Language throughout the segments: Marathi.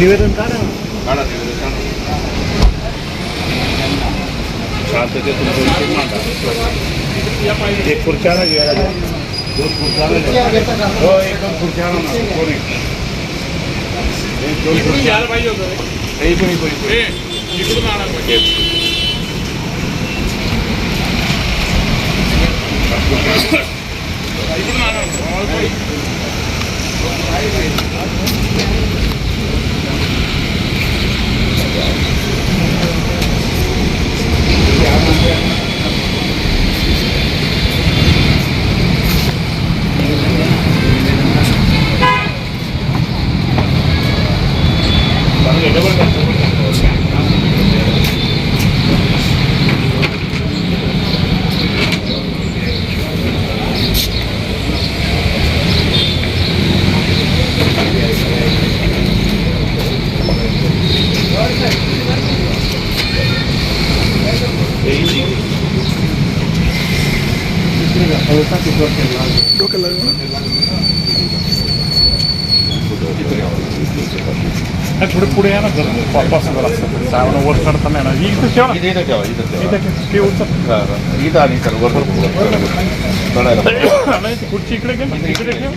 ¿Dividen cara? Cara, dividen cara. निवेदन काढा. शांततेतून दोनशे मांडा. एक खुर्च्याला घ्यायला द्या. दोन खुर्च्याला. हो एक दोन खुर्च्याला ना. कोण एक? दोन खुर्च्या एक कोणी कोणी डोक्याला थोडे पुढे या ना जर. पास जर असतं सावण वर चढताना आहे ना. ही इथं ठेवा. इथे ठेवा. इथं ठेवा. इथं. इथं आणि इथं वर चढायला. नाही, खुर्ची इकडे घे इकडे ठेव.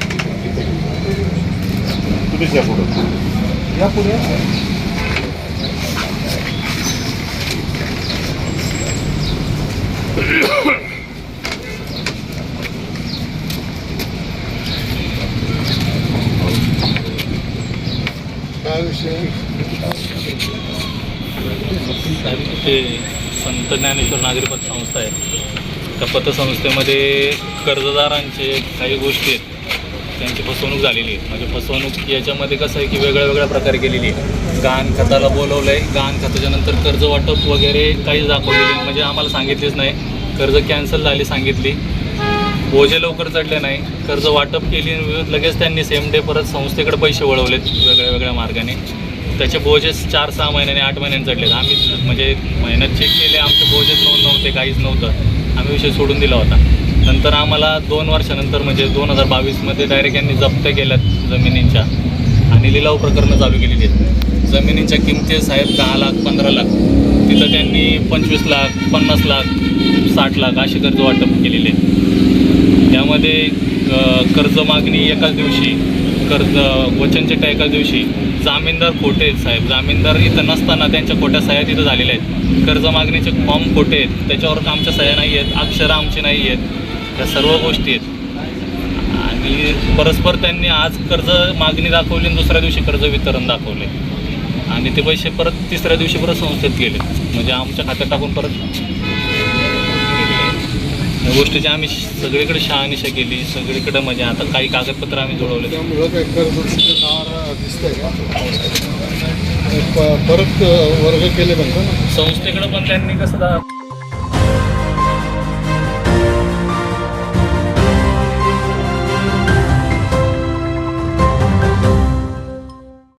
तुम्हीच या पुढं. या पुढे काय विषय ते संत ज्ञानेश्वर नागरी पतसंस्था आहे. त्या पतसंस्थेमध्ये कर्जदारांचे काही गोष्टी आहेत. त्यांची फसवणूक झालेली आहे म्हणजे फसवणूक याच्यामध्ये कसं आहे की वेगळ्या वेगळ्या प्रकारे केलेली आहे गहाण खताला बोलवलं आहे गहाण खताच्या नंतर कर्ज वाटप वगैरे काहीच दाखवलेली नाही. म्हणजे आम्हाला सांगितलेच नाही. कर्ज कॅन्सल झाली सांगितली. बोजे लवकर चढले नाही. कर्ज वाटप केली आणि लगेच त्यांनी सेम डे परत संस्थेकडे पैसे वळवलेत वेगळ्या वेगळ्या मार्गाने. त्याचे बोजेस चार सहा महिन्याने आठ महिन्याने चढलेत. आम्ही म्हणजे महिन्यात चेक केले आमचे बोजेस नऊ नव्हते काहीच नव्हतं. आम्ही विषय सोडून दिला होता. नंतर आम्हाला दोन वर्षानंतर म्हणजे दोन हजार बावीसमध्ये डायरेक्ट यांनी जप्त केल्यात जमिनींच्या. आणि लिलाव प्रकरणं चालू केलेली आहेत. जमिनींच्या किमती साहेब दहा लाख पंधरा लाख. तिथं त्यांनी पंचवीस लाख पन्नास लाख साठ लाख असे कर्ज वाटप केलेले आहेत. त्यामध्ये कर्ज मागणी एकाच दिवशी कर्ज वचनचिठ्ठ्या एका दिवशी. जामीनदार खोटे आहेत साहेब. जामीनदार इथं नसताना त्यांच्या खोट्या सह्या तिथं झालेल्या आहेत. कर्ज मागणीचे फॉर्म खोटे आहेत. त्याच्यावर आमच्या सह्या नाही आहेत. अक्षरं आमची नाही आहेत. त्या सर्व गोष्टी आहेत. आणि परस्पर त्यांनी आज कर्ज मागणी दाखवली आणि दुसऱ्या दिवशी कर्ज वितरण दाखवले. आणि ते पैसे परत तिसऱ्या दिवशी परत संस्थेत गेले. म्हणजे आमच्या खात्यात टाकून परत गोष्टीची आम्ही सगळीकडे शहानिशा केली सगळीकडे म्हणजे आता काही कागदपत्र आम्ही प- परत वर्ग केले म्हणतो संस्थेकडे पण त्यांनी कसं